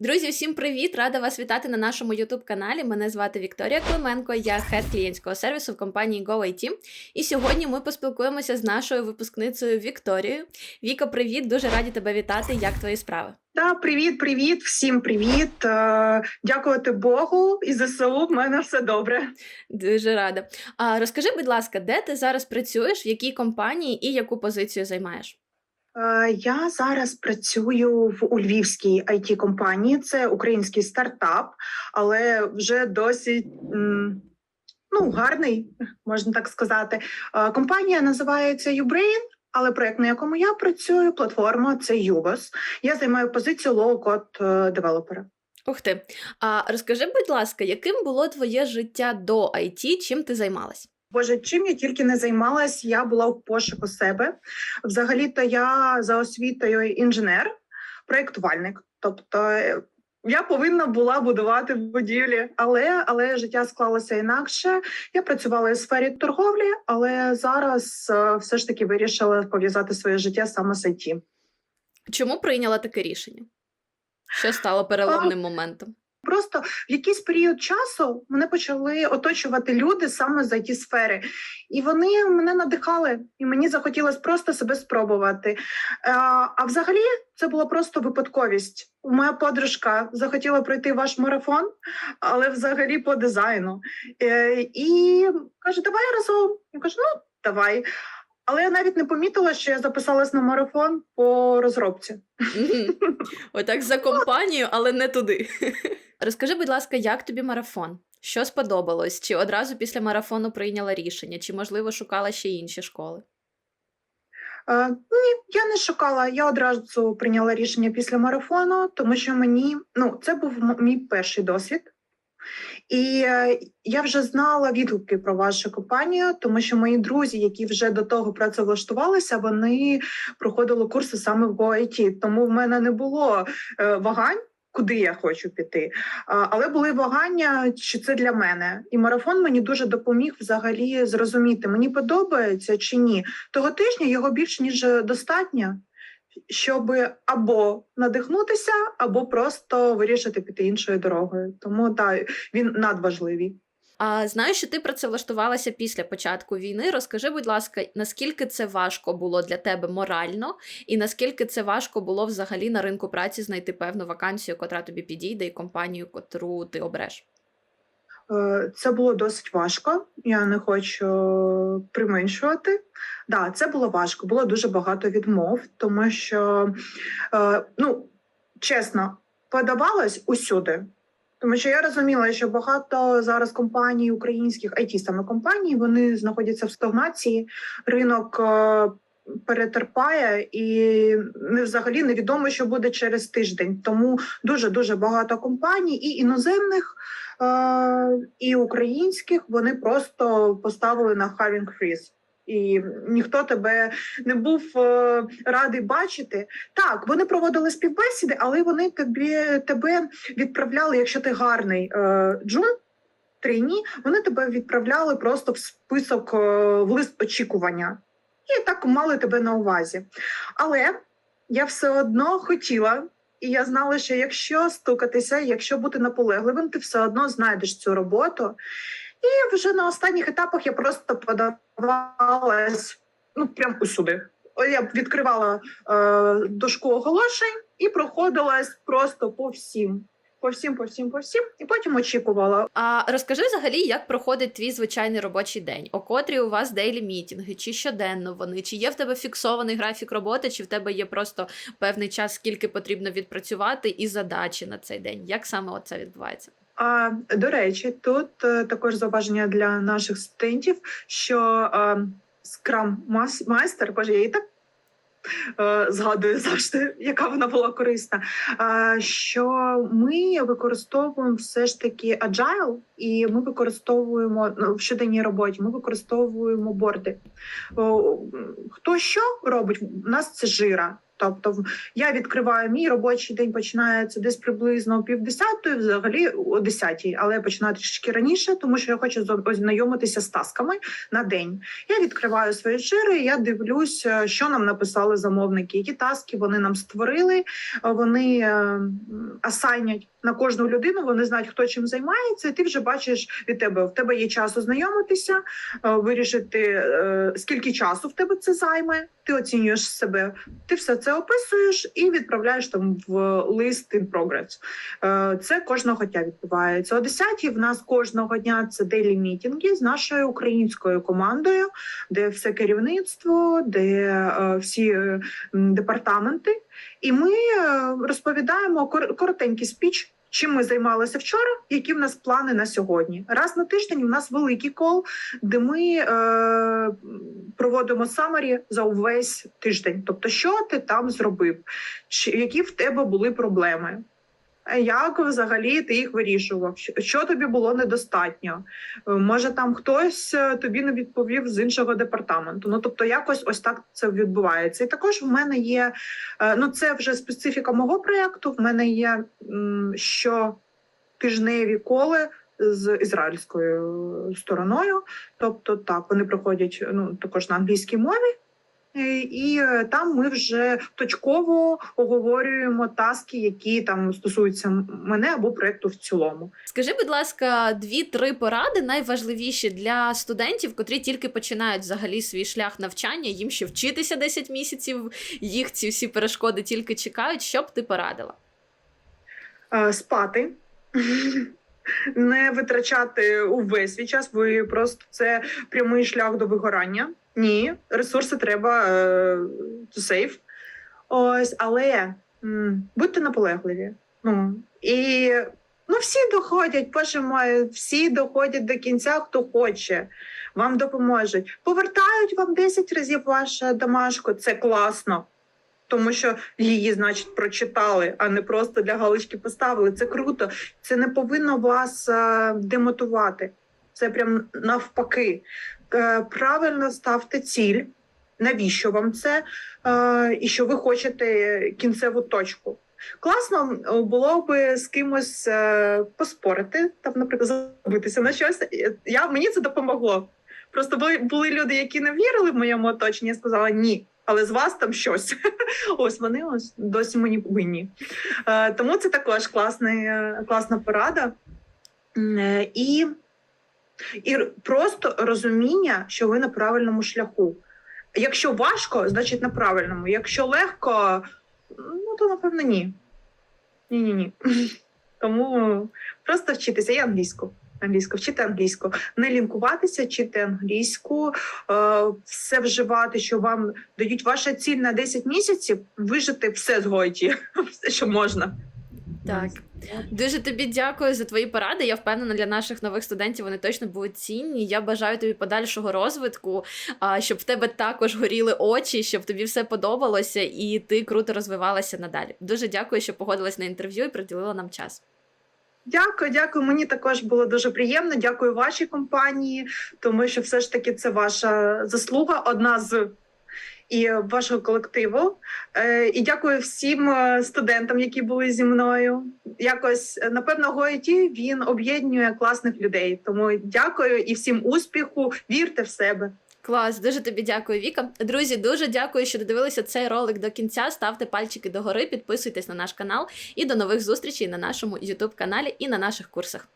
Друзі, всім привіт! Рада вас вітати на нашому youtube каналі. Мене звати Вікторія Клименко, я хед клієнтського сервісу в компанії GoIT. І сьогодні ми поспілкуємося з нашою випускницею Вікторією. Віка, привіт! Дуже раді тебе вітати. Як твої справи? Та привіт, привіт, всім привіт. Е, Дякувати Богу і ЗСУ. В мене все добре. Дуже рада. А розкажи, будь ласка, де ти зараз працюєш, в якій компанії і яку позицію займаєш? Е, Я зараз працюю в у львівській it компанії. Це український стартап, але вже досить ну, гарний, можна так сказати. Е, Компанія називається Ubrain, але проект, на якому я працюю, платформа це Югос. Я займаю позицію лоу-код е, девелопера. Ух ти. А розкажи, будь ласка, яким було твоє життя до IT, чим ти займалась? Боже, чим я тільки не займалась, я була в пошуку себе. Взагалі-то я за освітою інженер, проєктувальник. Тобто е, я повинна була будувати будівлі, але, але життя склалося інакше. Я працювала у сфері торговлі, але зараз е, все ж таки вирішила пов'язати своє життя саме з IT. Чому прийняла таке рішення? Що стало переломним моментом? Просто в якийсь період часу мене почали оточувати люди саме з it сфери, і вони мене надихали, і мені захотілося просто себе спробувати. Е, А взагалі це була просто випадковість. Моя подружка захотіла пройти ваш марафон, але взагалі по дизайну. Е, І каже: Давай разом. Я кажу, ну давай. Але я навіть не помітила, що я записалась на марафон по розробці. Отак за компанію, але не туди. Розкажи, будь ласка, як тобі марафон? Що сподобалось? Чи одразу після марафону прийняла рішення, чи, можливо, шукала ще інші школи? Е, Ні, я не шукала. Я одразу прийняла рішення після марафону, тому що мені ну це був мій перший досвід. І е, я вже знала відгуки про вашу компанію, тому що мої друзі, які вже до того працевлаштувалися, вони проходили курси саме в GoIT. Тому в мене не було е, вагань, куди я хочу піти. Але були вагання, чи це для мене. І марафон мені дуже допоміг взагалі зрозуміти, мені подобається чи ні. Того тижня його більш ніж достатньо, щоб або надихнутися, або просто вирішити піти іншою дорогою. Тому так, він надважливий. А знаю, що ти працевлаштувалася після початку війни. Розкажи, будь ласка, наскільки це важко було для тебе морально, і наскільки це важко було взагалі на ринку праці знайти певну вакансію, котра тобі підійде, і компанію, котру ти обреш? Е, Це було досить важко. Я не хочу применшувати. Да, це було важко. Було дуже багато відмов, тому що, е, ну чесно, подавалось усюди. Тому що я розуміла, що багато зараз компаній українських it саме компаній, вони знаходяться в стагнації. Ринок е, перетерпає, і не взагалі невідомо, що буде через тиждень. Тому дуже дуже багато компаній і іноземних і українських вони просто поставили на hiring freeze. І ніхто тебе не був е, радий бачити. Так, вони проводили співбесіди, але вони тобі тебе відправляли, якщо ти гарний е, джун. Трейні, вони тебе відправляли просто в список е, в лист очікування і так мали тебе на увазі. Але я все одно хотіла, і я знала, що якщо стукатися, якщо бути наполегливим, ти все одно знайдеш цю роботу. І вже на останніх етапах я просто подавалась ну прям усюди. Я відкривала е, дошку оголошень і проходилась просто по всім. По всім, по всім, по всім, і потім очікувала. А розкажи взагалі, як проходить твій звичайний робочий день? О котрі у вас дейлі мітінги, чи щоденно вони? Чи є в тебе фіксований графік роботи, чи в тебе є просто певний час, скільки потрібно відпрацювати, і задачі на цей день? Як саме це відбувається? А до речі, тут е, також зауваження для наших студентів, що е, скрам майстер, боже, я її так згадую завжди, яка вона була корисна. Е, що ми використовуємо все ж таки agile, і ми використовуємо ну, в щоденній роботі. Ми використовуємо борди. Хто що робить? У нас це жира. Тобто, я відкриваю мій робочий день, починається десь приблизно о півдесятої, взагалі о десятій, але я починаю трішки раніше, тому що я хочу ознайомитися з тасками на день. Я відкриваю свої шири, я дивлюсь, е, що нам написали замовники, які таски вони нам створили. е, Вони е, асайнять на кожну людину. Вони знають, хто чим займається. І ти вже бачиш від тебе. В тебе є час ознайомитися, е, вирішити е, скільки часу в тебе це займе. Ти оцінюєш себе. Ти все це описуєш і відправляєш там в лист in progress. Е, Це кожного дня відбувається. О 10 в нас кожного дня це дейлі мітінги з нашою українською командою, де все керівництво, де всі департаменти. І ми е, розповідаємо кор- коротенький спіч. Чим ми займалися вчора, які в нас плани на сьогодні? Раз на тиждень у нас великий кол, де ми е, проводимо самарі за увесь тиждень. Тобто, що ти там зробив, Чи, які в тебе були проблеми, як взагалі ти їх вирішував? Що- Що тобі було недостатньо? Е, Може, там хтось е, тобі не відповів з іншого департаменту. Ну тобто, якось ось так це відбувається. І також в мене є е, ну це вже специфіка мого проєкту. В мене є м, щотижневі коли з ізраїльською стороною. Тобто, так вони проходять ну також на англійській мові. І е, там ми вже точково оговорюємо таски, які там стосуються мене або проекту в цілому. Скажи, будь ласка, дві-три поради найважливіші для студентів, котрі тільки починають взагалі свій шлях навчання, їм ще вчитися 10 місяців, їх ці всі перешкоди тільки чекають. Що б ти порадила? Е, спати. Не витрачати увесь свій час, ви просто це прямий шлях до вигорання. Ні, ресурси треба е, to save. Ось, але м, будьте наполегливі. Ну і ну всі доходять, боже всі доходять до кінця, хто хоче. Вам допоможуть. Повертають вам 10 разів вашу домашку. Це класно. Тому що її, значить, прочитали, а не просто для галочки поставили. Це круто. Це не повинно вас е, демотувати. Це прям навпаки. Е, правильно ставте ціль, навіщо вам це, е, і що ви хочете кінцеву точку. Класно е, було би з кимось поспорити, там, наприклад, забитися на щось. Я, мені це допомогло. Просто були, були люди, які не вірили в моєму оточенні, я сказала ні. Але з вас там щось. Ось вони ось досі мені винні. Тому це також класний, е, класна порада. І, і просто розуміння, що ви на правильному шляху. Якщо важко, значить на правильному. Якщо легко, ну то напевно ні. Ні, ні, ні. Тому просто вчитися і англійську. Англійську, вчити англійську, не лінкуватися, вчити англійську, е, все вживати, що вам дають ваша ціль на 10 місяців, вижити все з Гойті, все, що можна. Так. Дуже тобі дякую за твої поради. Я впевнена, для наших нових студентів вони точно будуть цінні. Я бажаю тобі подальшого розвитку, а, щоб в тебе також горіли очі, щоб тобі все подобалося і ти круто розвивалася надалі. Дуже дякую, що погодилась на інтерв'ю і приділила нам час. Дякую, дякую. Мені також було дуже приємно. Дякую вашій компанії, тому що все ж таки це ваша заслуга, одна з і вашого колективу. Е, І дякую всім е, студентам, які були зі мною. Якось е, напевно, ГОІТі він об'єднує класних людей. Тому дякую і всім успіху. Вірте в себе. Клас, дуже тобі дякую, Віка. Друзі, дуже дякую, що додивилися цей ролик до кінця. Ставте пальчики догори, підписуйтесь на наш канал і до нових зустрічей на нашому YouTube каналі і на наших курсах.